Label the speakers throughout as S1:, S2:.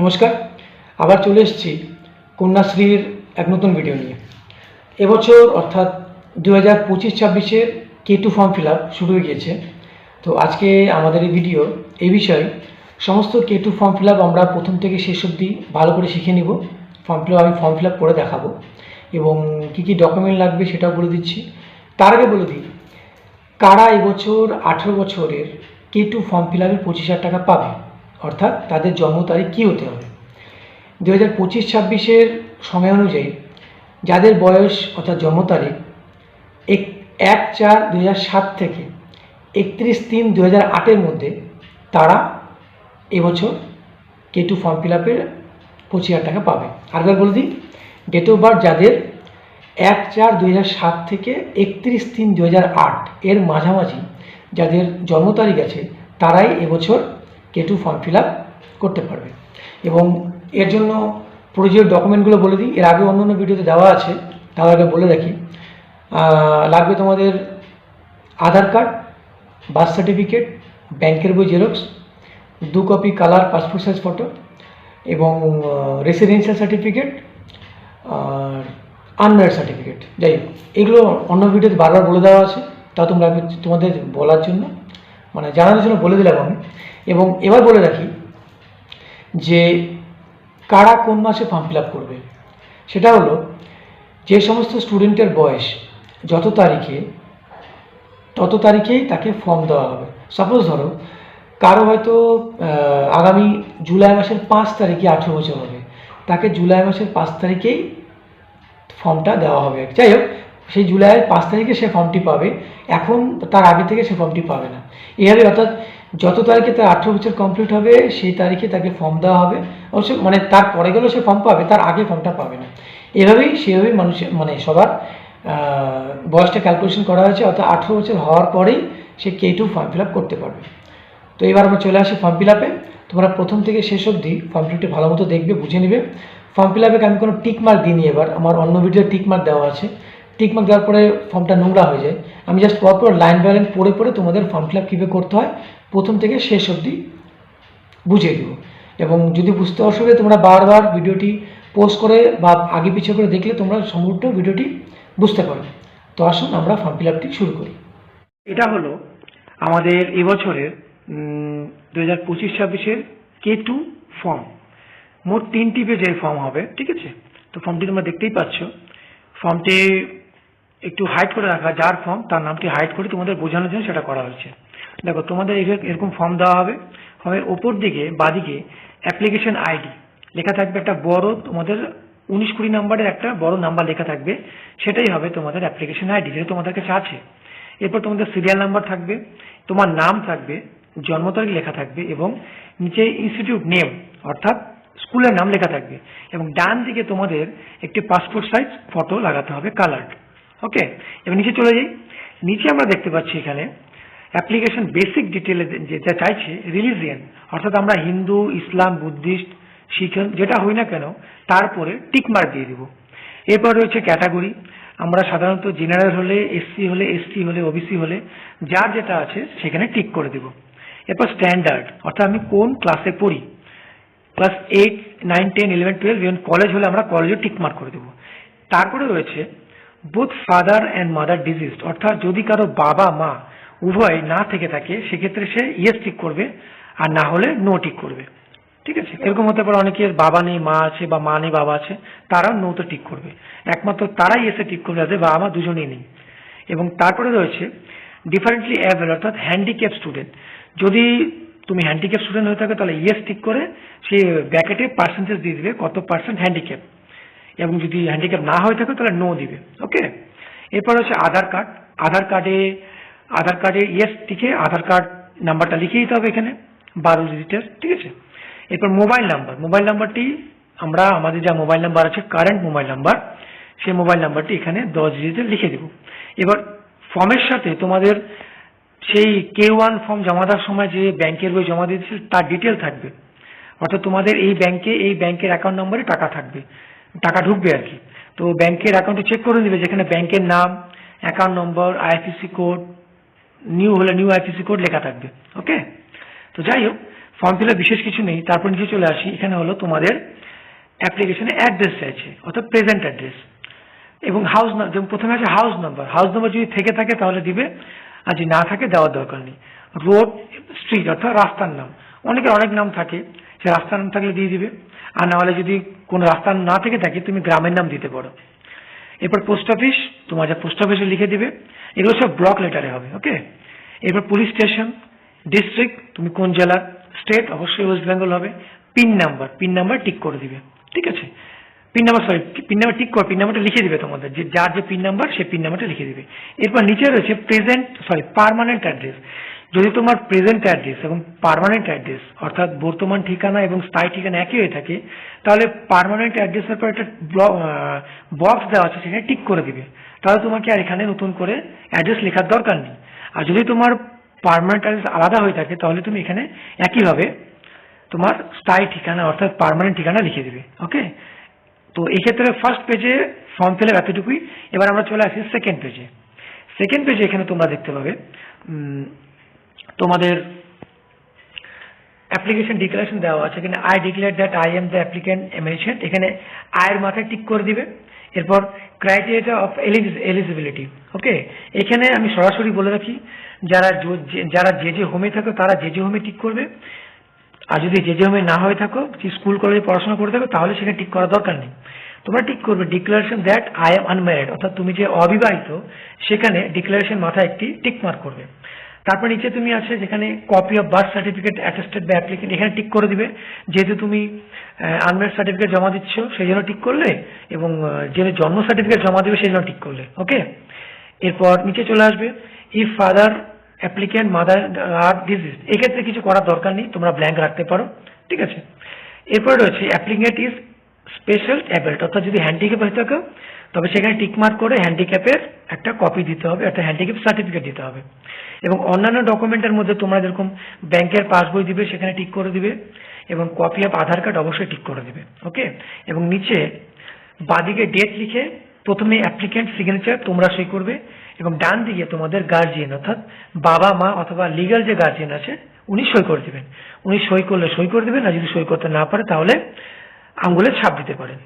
S1: নমস্কার। আবার চলে এসেছি কন্যাশ্রীর এক নতুন ভিডিও নিয়ে। এবছর অর্থাৎ দু হাজার পঁচিশ, ছাব্বিশের K two form fill up শুরু হয়ে গিয়েছে। তো আজকে আমাদের এই ভিডিও এই বিষয়ে সমস্ত K two form fill up আমরা প্রথম থেকে শেষ অবধি ভালো করে শিখে নিব। ফর্ম ফিল আপ আমি ফর্ম ফিল আপ করে দেখাবো। এবং কী কী ডকুমেন্ট লাগবে সেটাও বলে দিচ্ছি। তার আগে বলে দিই, কারা এবছর আঠেরো বছরের কে টু ফর্ম ফিল আপের পঁচিশ হাজার টাকা পাবে? অর্থাৎ তাদের জন্ম তারিখ কী হতে হবে? দু হাজার পঁচিশ ছাব্বিশের সময় অনুযায়ী যাদের বয়স অর্থাৎ জন্ম তারিখ এক এক চার দু সাত থেকে একত্রিশ তিন দু হাজার আটের মধ্যে তারা এবছর কে টু ফর্ম ফিল আপের পঁচিশ হাজার টাকা পাবে। আরেকবার বলে দিই ডেট অফ বার্থ যাদের এক চার দু হাজার সাত থেকে একত্রিশ তিন দু হাজার আট এর মাঝামাঝি যাদের জন্ম তারিখ আছে, তারাই এবছর কে টু ফর্ম ফিল করতে পারবে। এবং এর জন্য প্রয়োজনীয় ডকুমেন্টগুলো বলে দিই। এর আগে অন্য অন্য ভিডিওতে দেওয়া আছে তার আগে বলে রাখি। লাগবে তোমাদের আধার কার্ড বার্থ সার্টিফিকেট ব্যাংকের বই জেরক্স দু copy colour passport size photo এবং রেসিডেন্সিয়াল সার্টিফিকেট আর আনম্যারিড সার্টিফিকেট যাই হোক, এগুলো অন্য ভিডিওতে বারবার বলে দেওয়া আছে। তা তোমরা তোমাদের বলার জন্য মানে জানানোর জন্য বলে দিলাম আমি। এবং এবার বলে রাখি যে কারা কোন মাসে ফর্ম ফিল করবে? সেটা হলো যে সমস্ত স্টুডেন্টের বয়স যত তারিখে, তত তারিখেই তাকে ফর্ম দেওয়া হবে। সাপোজ ধরো কারও হয়তো আগামী জুলাই মাসের পাঁচ তারিখে আঠেরো বছর হবে। তাকে জুলাই মাসের পাঁচ তারিখেই ফর্মটা দেওয়া হবে। যাই হোক সেই জুলাইয়ের পাঁচ তারিখে সে ফর্মটি পাবে। এখন তার আগে থেকে সে ফর্মটি পাবে না। এভাবে অর্থাৎ যত তারিখে তার আঠেরো বছর কমপ্লিট হবে, সেই তারিখে তাকে ফর্ম দেওয়া হবে। অবশ্য মানে তার পরে গেলেও সে ফর্ম পাবে, তার আগে ফর্মটা পাবে না। এভাবেই, সেভাবেই মানুষের মানে সবার বয়সটা ক্যালকুলেশন করা হয়েছে। অর্থাৎ আঠেরো বছর হওয়ার পরেই সে K two form fill up করতে পারবে। তো এবার আমরা চলে আসি ফর্ম ফিল আপে তোমরা প্রথম থেকে শেষ অবধি ফর্ম ফিল আপটি ভালো মতো দেখবে, বুঝে নেবে। ফর্ম ফিল আপে আমি কোনো টিক মার্ক দিইনি এবার। আমার অন্য ভিডিও টিক মার্ক দেওয়া আছে। টিক মার্ক দেওয়ার পরে ফর্মটা নোংরা হয়ে যায়। আমি জাস্ট পরপর লাইন বাই লাইন পড়ে পড়ে তোমাদের ফর্ম ফিল আপ কীভাবে করতে হয়, প্রথম থেকে শেষ অবধি বুঝিয়ে দেবো। এবং যদি বুঝতে অসুবিধা তোমরা বারবার ভিডিওটি পোস্ট করে বা আগে পিছিয়ে করে দেখলে তোমরা সম্পূর্ণ ভিডিওটি বুঝতে পারবে। তো আসুন আমরা ফর্ম ফিল আপটি শুরু করি। এটা হলো আমাদের এবছরের দু হাজার পঁচিশ ছাব্বিশের কে টু ফর্ম মোট তিনটি পেজের ফর্ম হবে, ঠিক আছে? তো ফর্মটি তোমরা দেখতেই পাচ্ছ। ফর্মটি একটু হাইড করে রাখা, যার ফর্ম তার নামটি হাইড করে তোমাদের বোঝানোর জন্য সেটা করা হয়েছে দেখো, তোমাদের এরকম ফর্ম দেওয়া হবে। ফর্মের ওপর দিকে, বাদিকে অ্যাপ্লিকেশন আইডি লেখা থাকবে একটা বড়, তোমাদের উনিশ কুড়ি নাম্বারের একটা বড় নাম্বার লেখা থাকবে। সেটাই হবে তোমাদের অ্যাপ্লিকেশন আইডি যেটা তোমাদের কাছে আছে এরপর তোমাদের সিরিয়াল নাম্বার থাকবে, তোমার নাম থাকবে, জন্ম তারিখ লেখা থাকবে এবং নিচে ইনস্টিটিউট নেম অর্থাৎ স্কুলের নাম লেখা থাকবে। এবং ডান দিকে তোমাদের একটি পাসপোর্ট সাইজ ফটো লাগাতে হবে কালার্ড ওকে এবার নিচে চলে যাই। নিচে আমরা দেখতে পাচ্ছি এখানে অ্যাপ্লিকেশন বেসিক ডিটেলে যেটা চাইছে রিলিজিয়ান অর্থাৎ আমরা হিন্দু, ইসলাম, বুদ্ধিস্ট শিখ যেটা হই না কেন, তারপরে টিক মার্ক দিয়ে দিব। এরপর রয়েছে ক্যাটাগরি আমরা সাধারণত জেনারেল হলে এসসি হলে এসটি হলে ওবিসি হলে, যার যেটা আছে সেখানে টিক করে দেব। এরপর স্ট্যান্ডার্ড অর্থাৎ আমি কোন ক্লাসে পড়ি? Class eight nine ten eleven twelve even college হলে আমরা কলেজে টিক মার্ক করে দেবো। তারপরে রয়েছে both father and mother diseased অর্থাৎ যদি কারও বাবা, মা উভয় না থেকে থাকে, সেক্ষেত্রে সে ইয়েস টিক করবে, আর না হলে নো টিক করবে। ঠিক আছে? এরকম হতে পারে অনেকের বাবা নেই, মা আছে বা মা নেই, বাবা আছে তারাও নোতে টিক করবে। একমাত্র তারাই এসে টিক করবে যাদের বাবা মা দুজনেই নেই। এবং তারপরে রয়েছে ডিফারেন্টলি অ্যাভেল অর্থাৎ হ্যান্ডিক্যাপ স্টুডেন্ট যদি তুমি হ্যান্ডিক্যাপ স্টুডেন্ট হয়ে থাকে, তাহলে ইয়েস টিক করে, সে ব্যাকেটে পার্সেন্টেজ দিয়ে দিবে, কত পার্সেন্ট হ্যান্ডিক্যাপ এবং যদি হ্যান্ডিক্যাপ না হয়ে থাকে, তাহলে নো দিবে। ওকে এরপর হচ্ছে আধার কার্ড। আধার কার্ডে আধার কার্ডে ইয়েস টিকে আধার কার্ড নাম্বারটা লিখে দিতে হবে এখানে, বারো ডিজিটের ঠিক আছে? এরপর মোবাইল নাম্বার মোবাইল নাম্বারটি আমরা, আমাদের যা মোবাইল নাম্বার আছে কারেন্ট মোবাইল নাম্বার সেই মোবাইল নাম্বারটি এখানে দশ ডিজিটে লিখে দেব। এবার ফর্মের সাথে তোমাদের সেই কে ওয়ান ফর্ম জমা দেওয়ার সময় যে ব্যাংকের বই জমা দিয়েছিল তার ডিটেল থাকবে। অর্থাৎ তোমাদের এই ব্যাংকে এই ব্যাংকের অ্যাকাউন্ট নম্বরে টাকা থাকবে। টাকা ঢুকবে আর কি। তো ব্যাংকের অ্যাকাউন্টে চেক করে নেবে যেখানে ব্যাংকের নাম account number IFSC code new হলে নিউ আইএফএসসি কোড লেখা থাকবে ওকে তো যাই হোক ফর্ম ফিল বিশেষ কিছু নেই, তারপর নিচে চলে আসি, এখানে হলো তোমাদের অ্যাপ্লিকেশনে অ্যাড্রেস চাইছে অর্থাৎ প্রেজেন্ট অ্যাড্রেস এবং হাউস যেমন প্রথমে আছে হাউস নাম্বার হাউস নাম্বার যদি থেকে থাকে তাহলে দিবে, আর যদি না থাকে দেওয়ার দরকার নেই। রোড স্ট্রিট অর্থাৎ রাস্তার নাম। অনেকের অনেক নাম থাকে, সে রাস্তার নাম থাকলে দিয়ে দিবে। আর না হলে যদি কোনো রাস্তার না থেকে থাকে, তুমি গ্রামের নাম দিতে পারো। এরপর পোস্ট অফিস তোমার যা পোস্ট অফিসে লিখে দিবে, এগুলো সব ব্লক লেটারে হবে ওকে এরপর পুলিশ স্টেশন ডিস্ট্রিক্ট তুমি কোন জেলার স্টেট অবশ্যই ওয়েস্ট বেঙ্গল হবে pin number pin number tick করে দিবে, ঠিক আছে? Pin number sorry pin number tick করে পিন নাম্বারটা লিখে দিবে তোমাদের, যে যার যে পিন নাম্বার সেই পিন নাম্বারটা লিখে দিবে। এরপর নিচে রয়েছে প্রেজেন্ট সরি পার্মানেন্ট অ্যাড্রেস যদি তোমার প্রেজেন্ট অ্যাড্রেস এবং পার্মানেন্ট অ্যাড্রেস অর্থাৎ বর্তমান ঠিকানা এবং স্থায়ী ঠিকানা একই হয়ে থাকে, তাহলে পার্মানেন্ট অ্যাড্রেসের পর একটা বক্স দেওয়া আছে সেখানে টিক করে দিবে। তাহলে তোমাকে আর এখানে নতুন করে অ্যাড্রেস লেখার দরকার নেই। আর যদি তোমার পার্মানেন্ট অ্যাড্রেস আলাদা হয়ে থাকে, তাহলে তুমি এখানে একইভাবে তোমার স্থায়ী ঠিকানা, অর্থাৎ পার্মানেন্ট ঠিকানা লিখে দিবে ওকে তো এই ক্ষেত্রে ফার্স্ট পেজে ফর্ম ফিল এতটুকুই। এবার আমরা চলে আসি সেকেন্ড পেজে সেকেন্ড পেজে এখানে তোমরা দেখতে পাবে তোমাদের অ্যাপ্লিকেশন ডিক্লারেশন দেওয়া আছে। এখানে I declare that I am the applicant mention এখানে আয়ের মাথায় টিক করে দিবে। এরপর ক্রাইটেরিয়া অফ এলিজিবিলিটি ওকে এখানে আমি সরাসরি বলে রাখি, যারা যারা যে যে হোমে থাকো, তারা যে যে হোমে টিক করবে। আর যদি যে যে হোমে না হয়ে থাকো স্কুল কলেজে পড়াশোনা করে থাকো, তাহলে সেখানে টিক করার দরকার নেই। তোমরা টিক করবে declaration that I am unmarried অর্থাৎ তুমি যে অবিবাহিত, সেখানে ডিক্লারেশন মাথায় একটি টিক মার্ক করবে। তারপর নিচে তুমি আছে যেখানে copy of birth certificate attested বা অ্যাপ্লিকেন্ট এখানে টিক করে দিবে। যেহেতু তুমি আনম্যারিড সার্টিফিকেট জমা দিচ্ছ, সেই জন্য টিক করলে এবং যে জন্ম সার্টিফিকেট জমা দিবে, সেই জন্য টিক করলে ওকে এরপর নিচে চলে আসবে if father applicant mother are disease এক্ষেত্রে কিছু করার দরকার নেই, তোমরা ব্ল্যাঙ্ক রাখতে পারো, ঠিক আছে? এরপরে রয়েছে অ্যাপ্লিক্যান্ট ইজ স্পেশাল অ্যাবেল্ট অর্থাৎ যদি হ্যান্ডিক্যাপ হয়ে থাকে, তবে সেখানে টিকমার্ক করে হ্যান্ডিক্যাপের একটা কপি দিতে হবে, একটা হ্যান্ডিক্যাপ সার্টিফিকেট দিতে হবে। এবং অন্যান্য ডকুমেন্টের মধ্যে তোমরা যেরকম ব্যাংকের পাসবই দিবে, সেখানে টিক করে দিবে, এবং কপি অফ আধার কার্ড অবশ্যই টিক করে দিবে ওকে এবং নিচে বাদিকে ডেট লিখে প্রথমে অ্যাপ্লিক্যান্ট সিগনেচার তোমরা সই করবে, এবং ডান দিকে তোমাদের গার্জিয়ান অর্থাৎ বাবা, মা অথবা লিগ্যাল যে গার্জিয়ান আছে, উনি সই করে দিবেন। উনি সই করলে সই করে দিবেন, আর যদি সই করতে না পারে, তাহলে আঙ্গুলে ছাপ দিতে পারেন।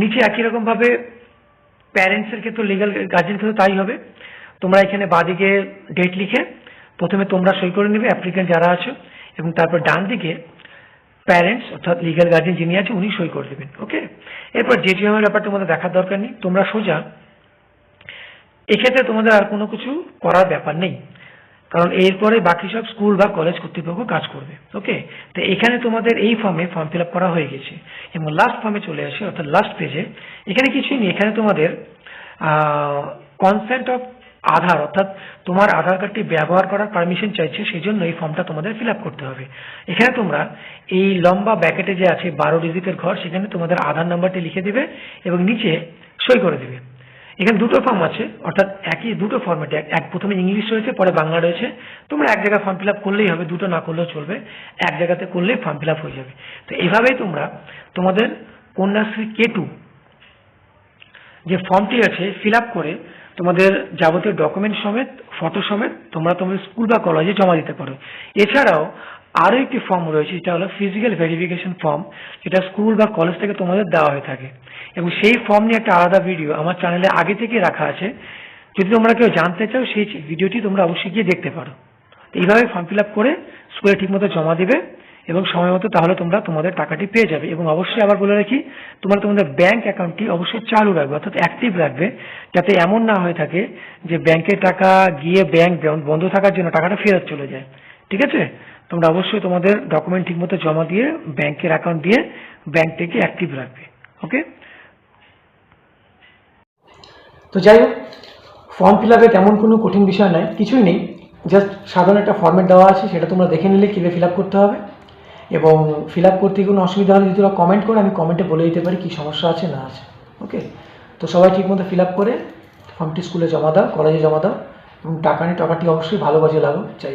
S1: নিচে একই রকম ভাবে প্যারেন্টসের ক্ষেত্রে লিগ্যাল গার্জিয়ান ক্ষেত্রে তাই হবে। তোমরা এখানে বাদিকে ডেট লিখে প্রথমে তোমরা সই করে নেবে অ্যাপ্লিক্যান্ট যারা আছো, এবং তারপর ডান দিকে প্যারেন্টস অর্থাৎ লিগাল গার্জেন যিনি আছে উনি সই করে দেবেন ওকে এরপর জেটিএমের ব্যাপার তোমাদের দেখার দরকার নেই, তোমরা সোজা। এক্ষেত্রে তোমাদের আর কোনো কিছু করার ব্যাপার নেই। কারণ এরপরে বাকি সব স্কুল বা কলেজ কর্তৃপক্ষ কাজ করবে। ওকে তো এখানে তোমাদের এই ফর্মে ফর্ম ফিল করা হয়ে গেছে। এবং লাস্ট ফর্মে চলে আসে, অর্থাৎ লাস্ট পেজে এখানে কিছুই নেই। এখানে তোমাদের কনসেন্ট অফ আধার, অর্থাৎ তোমার আধার কার্ডটি ব্যবহার করার পারমিশন চাইছে সেই জন্য এই ফর্মটা তোমাদের ফিল করতে হবে। এখানে তোমরা এই লম্বা ব্যাকেটে যে আছে, বারো ডিজিটের ঘর, সেখানে তোমাদের আধার নাম্বারটি লিখে দিবে এবং নিচে সই করে দিবে। এখানে দুটো ফর্ম আছে, অর্থাৎ একই দুটো ফর্মেটে এক প্রথমে ইংলিশ রয়েছে, পরে বাংলা রয়েছে। তোমরা এক জায়গায় ফর্ম ফিল আপ করলেই হবে, দুটো না করলেও চলবে। এক জায়গাতে করলেই ফর্ম ফিল আপ হয়ে যাবে। তো এইভাবেই তোমরা তোমাদের কন্যাশ্রী কে টু যে ফর্মটি আছে ফিল আপ করে তোমাদের যাবতীয় ডকুমেন্ট সমেত ফটো সমেত তোমরা তোমাদের স্কুল বা কলেজে জমা দিতে পারো। এছাড়াও আরও একটি ফর্ম রয়েছে, যেটা হলো ফিজিক্যাল ভেরিফিকেশন ফর্ম যেটা স্কুল বা কলেজ থেকে তোমাদের দেওয়া হয়ে থাকে। এবং সেই ফর্ম নিয়ে একটা আলাদা ভিডিও আমার চ্যানেলে আগে থেকে রাখা আছে। যদি তোমরা কেউ জানতে চাও, সেই ভিডিওটি তোমরা অবশ্যই গিয়ে দেখতে পারো। এইভাবে ফর্ম ফিল আপ করে স্কুলে ঠিকমতো জমা দিবে এবং সময় মতো তাহলে তোমরা তোমাদের টাকাটি পেয়ে যাবে। এবং অবশ্যই আবার বলে রাখি, তোমরা তোমাদের ব্যাংক অ্যাকাউন্টটি অবশ্যই চালু রাখবে, অর্থাৎ অ্যাক্টিভ রাখবে, যাতে এমন না হয়ে থাকে যে ব্যাংকের টাকা গিয়ে ব্যাংক বন্ধ থাকার জন্য টাকাটা ফেরত চলে যায়। ঠিক আছে? তোমরা অবশ্যই তোমাদের ডকুমেন্ট ঠিকমতো জমা দিয়ে ব্যাংকের অ্যাকাউন্ট দিয়ে ব্যাংকটাকে অ্যাক্টিভ রাখবে ওকে তো যাই হোক ফর্ম ফিল আপে তেমন কোনো কঠিন বিষয় নয়, কিছুই নেই। জাস্ট সাধারণ একটা ফর্মেট দেওয়া আছে, সেটা তোমরা দেখে নিলে কীভাবে ফিল আপ করতে হবে। এবং ফিল আপ করতে কোনো অসুবিধা হলে যদি তোমরা কমেন্ট করে, আমি কমেন্টে বলে দিতে পারি কী সমস্যা আছে, না আছে ওকে তো সবাই ঠিকমতো ফিল আপ করে ফর্মটি স্কুলে জমা দাও কলেজে জমা দাও, এবং টাকা নিয়ে টাকাটি অবশ্যই ভালো কাজে লাগো চাই